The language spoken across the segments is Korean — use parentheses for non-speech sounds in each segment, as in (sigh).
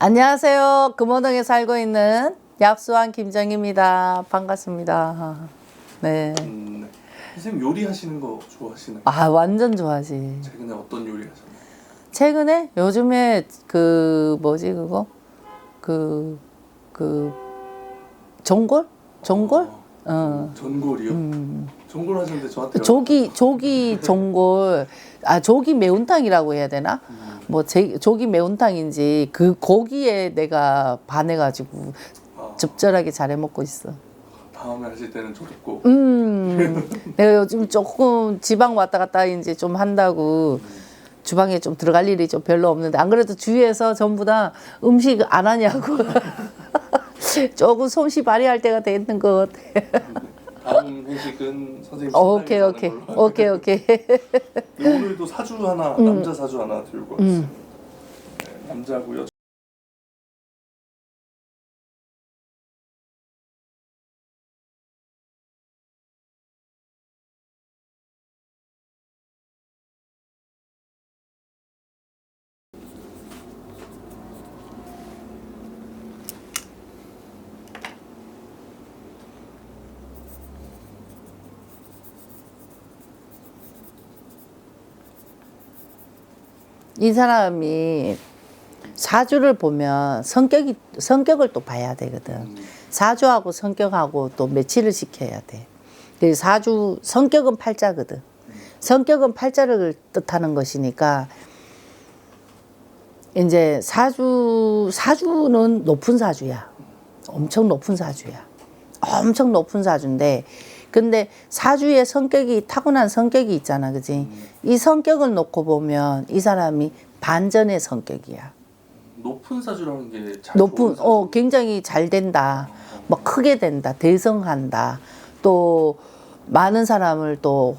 안녕하세요. 금호동에 살고 있는 약수왕 김정입니다. 반갑습니다. 네. 음, 네. 선생님 요리하시는 거 좋아하시나요? 아, 완전 좋아하지. 최근에 어떤 요리 하셨나요? 최근에 요즘에 그 뭐지 그거? 그, 그, 전골? 전골? 어, 어. 전골이요? 음. 전골 하셨는데 저한테 조기, 조기 전골. 아, 조기 매운탕이라고 해야 되나? 음, 뭐, 제, 조기 매운탕인지 그 고기에 내가 반해가지고 아, 적절하게 잘해 먹고 있어. 다음에 하실 때는 꼭 음, 내가 요즘 조금 지방 왔다 갔다 이제 좀 한다고 주방에 좀 들어갈 일이 좀 별로 없는데 안 그래도 주위에서 전부 다 음식 안 하냐고 (laughs) (laughs) 조금 솜씨 발휘할 때가 됐는 것 같아. 다음 회식은 선생님 오케이 신랑이 오케이 가는 걸로. 오케이 오케이. 네, 오늘도 사주 하나 남자 사주 하나 들고 왔어요. 음. 네, 남자고요. 이 사람이 사주를 보면 성격이 성격을 또 봐야 되거든. 음, 사주하고 성격하고 또 매치를 시켜야 돼. 그 사주 성격은 팔자거든. 성격은 팔자를 뜻하는 것이니까 이제 사주 사주는 높은 사주야. 엄청 높은 사주야. 엄청 높은 사주인데 근데 사주의 성격이 타고난 성격이 있잖아. 그지? 이 성격을 놓고 보면 이 사람이 반전의 성격이야. 높은 사주라는 게 잘 높은 어 굉장히 잘 된다. 뭐 크게 된다. 대성한다. 또 많은 사람을 또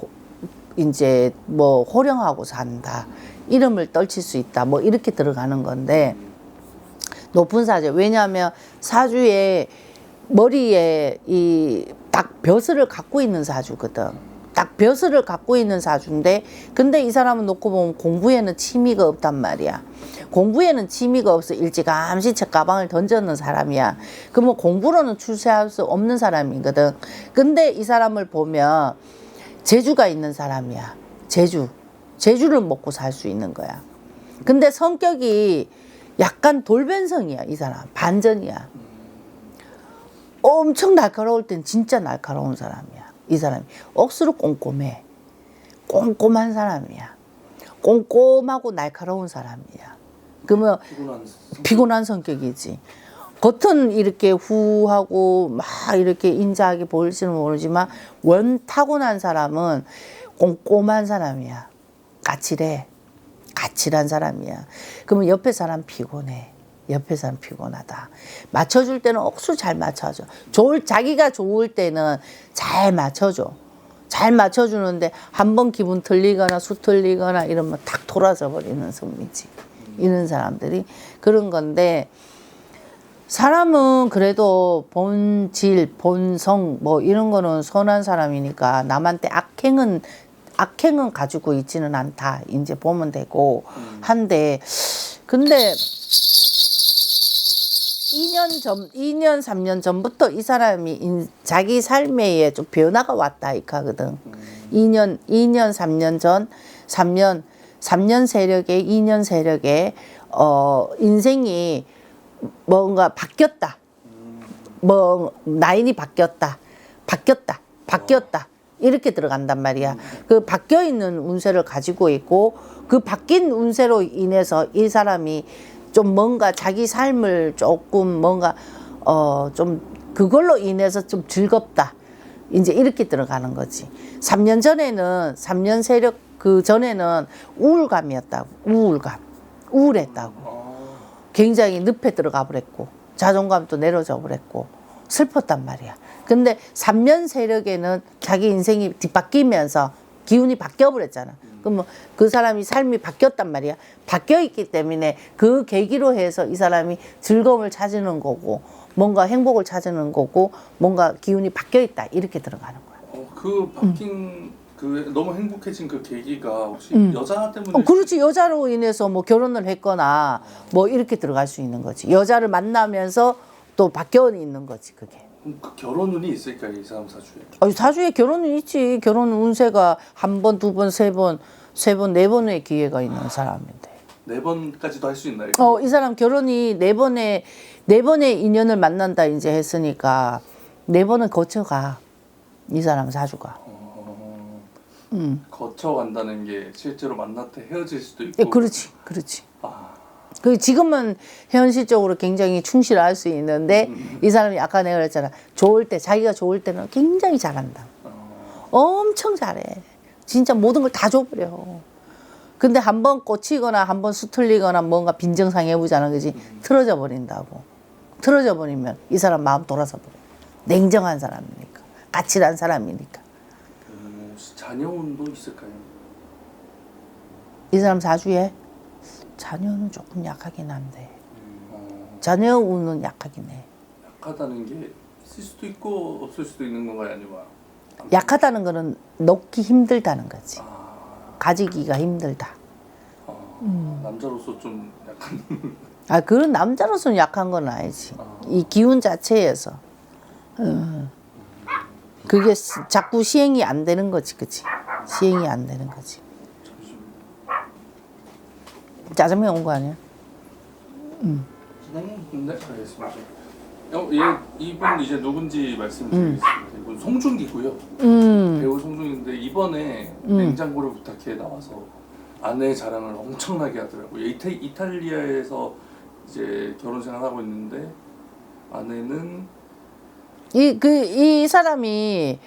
이제 뭐 호령하고 산다. 이름을 떨칠 수 있다. 뭐 이렇게 들어가는 건데 높은 사주. 왜냐하면 사주에 머리에 이 딱 벼슬을 갖고 있는 사주거든. 딱 벼슬을 갖고 있는 사주인데 근데 이 사람은 놓고 보면 공부에는 취미가 없단 말이야. 공부에는 취미가 없어 일찌감치 책 가방을 던져놓는 사람이야. 그러면 공부로는 출세할 수 없는 사람이거든. 근데 이 사람을 보면 재주가 있는 사람이야. 재주. 재주를 먹고 살 수 있는 거야. 근데 성격이 약간 돌변성이야, 이 사람. 반전이야. 엄청 날카로울 땐 진짜 날카로운 사람이야. 이 사람이. 억수로 꼼꼼해. 꼼꼼한 사람이야. 꼼꼼하고 날카로운 사람이야. 그러면 피곤한 성격. 피곤한 성격이지. 겉은 이렇게 후하고 막 이렇게 인자하게 보일지는 모르지만 원 타고난 사람은 꼼꼼한 사람이야. 까칠해. 까칠한 사람이야. 그러면 옆에 사람 피곤해. 옆에 사람 피곤하다. 맞춰줄 때는 억수로 잘 맞춰줘. 좋을, 자기가 좋을 때는 잘 맞춰줘. 잘 맞춰주는데 한 번 기분 틀리거나 수 틀리거나 이러면 탁 돌아서 버리는 성미지. 이런 사람들이 그런 건데 사람은 그래도 본질, 본성 뭐 이런 거는 선한 사람이니까 남한테 악행은 악행은 가지고 있지는 않다. 이제 보면 되고 한데 근데 2년 전, 2년, 3년 전부터 이 사람이 인- 자기 삶에 좀 변화가 왔다 이카거든. 2년, 2년, 3년 전, 3년, 3년 세력에, 2년 세력에, 어, 인생이 뭔가 바뀌었다. 뭐, 나인이 바뀌었다. 바뀌었다. 바뀌었다. 이렇게 들어간단 말이야. 그 바뀌어 있는 운세를 가지고 있고 그 바뀐 운세로 인해서 이 사람이 좀 뭔가 자기 삶을 조금 뭔가 어 좀 그걸로 인해서 좀 즐겁다. 이제 이렇게 들어가는 거지. 3년 전에는 3년 세력 그 전에는 우울감이었다고. 우울감. 우울했다고. 아, 굉장히 늪에 들어가 버렸고 자존감도 내려져 버렸고 슬펐단 말이야. 근데 3년 세력에는 자기 인생이 뒤바뀌면서 기운이 바뀌어 버렸잖아. 그러면 그 사람이 삶이 바뀌었단 말이야. 바뀌어 있기 때문에 그 계기로 해서 이 사람이 즐거움을 찾는 거고 뭔가 행복을 찾는 거고 뭔가 기운이 바뀌어 있다 이렇게 들어가는 거야. 어, 그 바뀐 그 너무 행복해진 그 계기가 혹시 음. 여자 때문에 어, 그렇지 여자로 인해서 뭐 결혼을 했거나 뭐 이렇게 들어갈 수 있는 거지 여자를 만나면서 또 바뀌어 있는 거지 그게 그 결혼 운이 있을까요 이 사람 사주에? 어, 사주에 결혼은 있지 결혼 운세가 한 번 두 번 세 번 세 번 네 번의 기회가 있는 사람인데 네 번까지도 할 수 있나요? 어 이 사람 결혼이 네 번의 네 번의 인연을 만난다 이제 했으니까 네 번은 거쳐가 이 사람 사주가 어, 음 거쳐간다는 게 실제로 만났다 헤어질 수도 있고. 예, 그렇지 그렇지 아, 그 지금은 현실적으로 굉장히 충실할 수 있는데 음. 이 사람이 아까 내가 그랬잖아. 좋을 때 자기가 좋을 때는 굉장히 잘한다. 어, 엄청 잘해. 진짜 모든 걸 다 줘버려. 근데 한 번 꽂히거나 한 번 수틀리거나 뭔가 빈정상해 보잖아 그지. 틀어져 버린다고. 틀어져 버리면 이 사람 마음 돌아서 버려. 냉정한 사람이니까. 까칠한 사람이니까. 음, 자녀 운도 있을까요? 이 사람 사주에 자녀는 조금 약하긴 한데 어, 자녀 운은 약하긴 해 약하다는 게 있을 수도 있고 없을 수도 있는 건가요 아니면? 약하다는 거는 놓기 힘들다는 거지. 아, 가지기가 힘들다. 어, 음. 남자로서 좀 약간 아, 그런 남자로서는 약한 건 아니지. 이 기운 자체에서. 음. 그게 스- 자꾸 시행이 안 되는 거지, 그치? 시행이 안 되는 거지. 짜장면 온 거 아니야? 네, 알겠습니다. 어, 얘 이분 이제 누군지 말씀드리겠습니다. 이분 송중기고요. 음, 배우 송중기인데 이번에 냉장고를 부탁해 나와서 아내 자랑을 엄청나게 하더라고요. 이태, 이탈리아에서 이제 결혼 생활 하고 있는데 아내는 이, 그, 이 사람이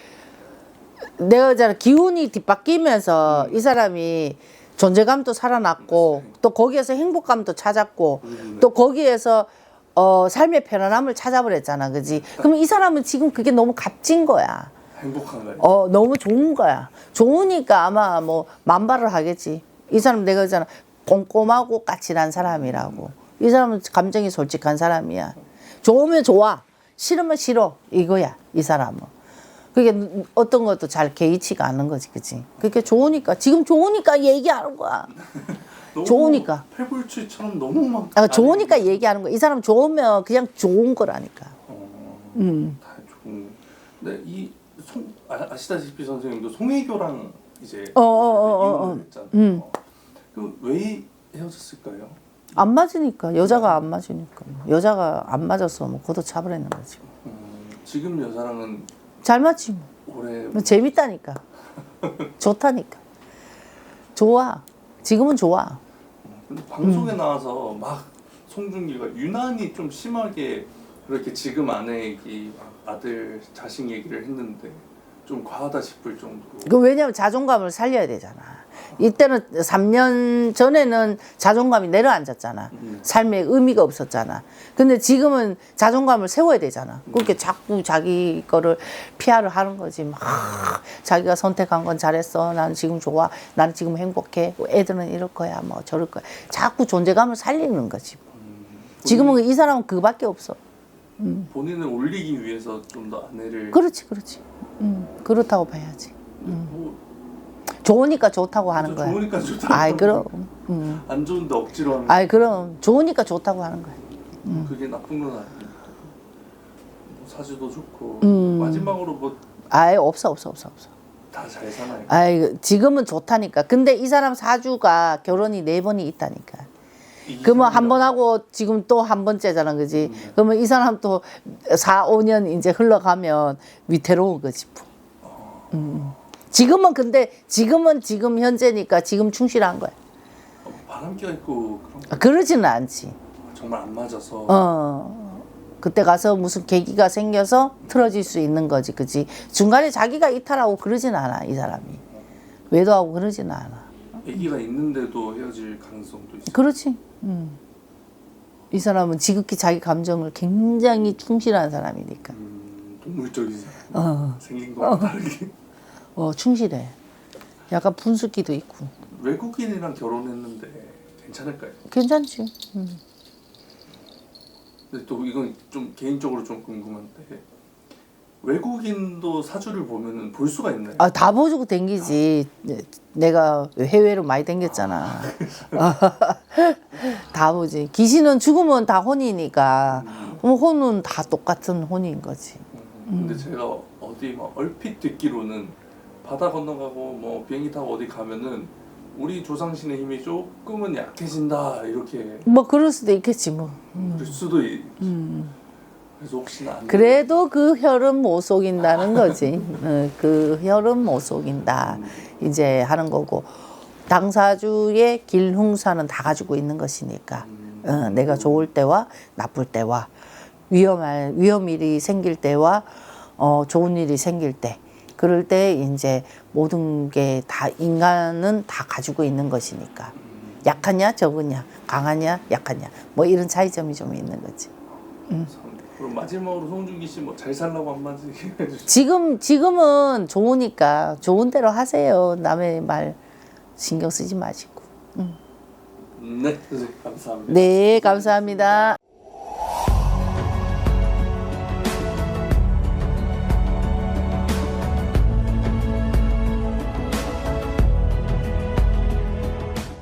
내가 잖아 기운이 뒤바뀌면서 이 사람이 존재감도 살아났고 또 거기에서 행복감도 찾았고 음, 또 거기에서 어, 삶의 편안함을 찾아버렸잖아, 그지? 그럼 이 사람은 지금 그게 너무 값진 거야. 행복한가요? 어, 너무 좋은 거야. 좋으니까 아마 뭐 만발을 하겠지. 이 사람 내가 그잖아 꼼꼼하고 까칠한 사람이라고. 이 사람은 감정이 솔직한 사람이야. 좋으면 좋아, 싫으면 싫어 이거야. 이 사람은. 그게 어떤 것도 잘 개의치가 않는 거지, 그지? 그게 좋으니까 지금 좋으니까 얘기하는 거야. (laughs) 좋으니까. 패불출처럼 너무 막 아, 좋으니까 얘기하는 거야. 이 사람 좋으면 그냥 좋은 거라니까. 어, 음. 다 좋은. 근데 이 송 아, 아시다시피 선생님도 송혜교랑 이제 어, 어, 어, 어, 어. 했잖아요. 음. 그왜 헤어졌을까요? 안 맞으니까 여자가 안 맞으니까 여자가 안 맞았어 뭐 고도 차버리는 거지 음, 지금 여자랑은 잘 맞지 뭐, 올해 뭐 재밌다니까. 좋다니까. 좋아. 지금은 좋아. 근데 음. 방송에 나와서 막 송중기가 유난히 좀 심하게 그렇게 지금 아내 얘기 아들 자식 얘기를 했는데 좀 과하다 싶을 정도로. 그 왜냐면 자존감을 살려야 되잖아. 이때는 3년 전에는 자존감이 내려앉았잖아. 음. 삶에 의미가 없었잖아. 근데 지금은 자존감을 세워야 되잖아. 그렇게 자꾸 자기 거를 피하를 하는 거지. 막 자기가 선택한 건 잘했어. 나는 지금 좋아. 나는 지금 행복해. 애들은 이럴 거야. 뭐 저럴 거야. 자꾸 존재감을 살리는 거지. 지금은 이 사람은 그밖에 없어 본인을 올리기 위해서 좀 더 아내를 그렇지 그렇지. 음, 그렇다고 봐야지. 뭐 좋으니까 좋다고 하는 거야. 좋으니까 좋다. 아이 그럼. 음. 안 좋은데 억지로 하는 아이 그럼 좋으니까 좋다고 하는 거야. 그게 나쁜 건 아니니까. 뭐 사주도 좋고. 음. 마지막으로 뭐 아이 없어 없어 없어 없어. 다잘 사나요? 아이 지금은 좋다니까. 근데 이 사람 사주가 결혼이 네 번이 있다니까. 이 그러면 한 사람이랑- 번 하고 지금 또 한 번째잖아 그지? 그러면 이 사람 또 4, 5년 이제 흘러가면 위태로운 거지 뭐. 음. 지금은 근데 지금은 지금 현재니까 지금 충실한 거야. 어, 바람기가 있고 그런 거. 아, 그러지는 않지. 정말 안 맞아서. 어. 그때 가서 무슨 계기가 생겨서 틀어질 수 있는 거지 그지? 중간에 자기가 이탈하고 그러진 않아 이 사람이. 외도하고 그러지는 않아 아기가 있는데도 헤어질 가능성도 있어. 그렇지 음. 이 사람은 지극히 자기 감정을 굉장히 충실한 사람이니까 음, 동물적인 사람. 어, 생긴 거랑 다르게 어 충실해 약간 분수기도 있고 외국인이랑 결혼했는데 괜찮을까요? 괜찮지 음. 근데 또 이건 좀 개인적으로 좀 궁금한데 외국인도 사주를 보면은 볼 수가 있나요? 아, 다 보여주고 댕기지. 네, 내가 해외로 많이 댕겼잖아. (laughs) 다 보지. 귀신은 죽으면 다 혼이니까. 그럼 혼은 다 똑같은 혼인 거지. 음. 근데 제가 어디 막 얼핏 듣기로는 바다 건너가고 뭐 비행기 타고 어디 가면은 우리 조상신의 힘이 조금은 약해진다 이렇게 뭐 그럴 수도 있겠지 뭐. 그럴 수도 있. 안 그래도 그 혈은 못 속인다는 거지. 어, 그 혈은 못 속인다. 이제 하는 거고. 당사주의 길흉사는 다 가지고 있는 것이니까. 어, 내가 좋을 때와 나쁠 때와 위험할 위험 일이 생길 때와 어, 좋은 일이 생길 때 그럴 때 이제 모든 게 다 인간은 다 가지고 있는 것이니까 약하냐 적으냐 강하냐 약하냐 뭐 이런 차이점이 좀 있는 거지. 참. 그럼 마지막으로 송중기 씨 뭐 잘 살라고 한마디 (laughs) 해주세요. 지금 지금은 좋으니까 좋은 대로 하세요. 남의 말 신경 쓰지 마시고. 네, 선생님 감사합니다. 네, 감사합니다.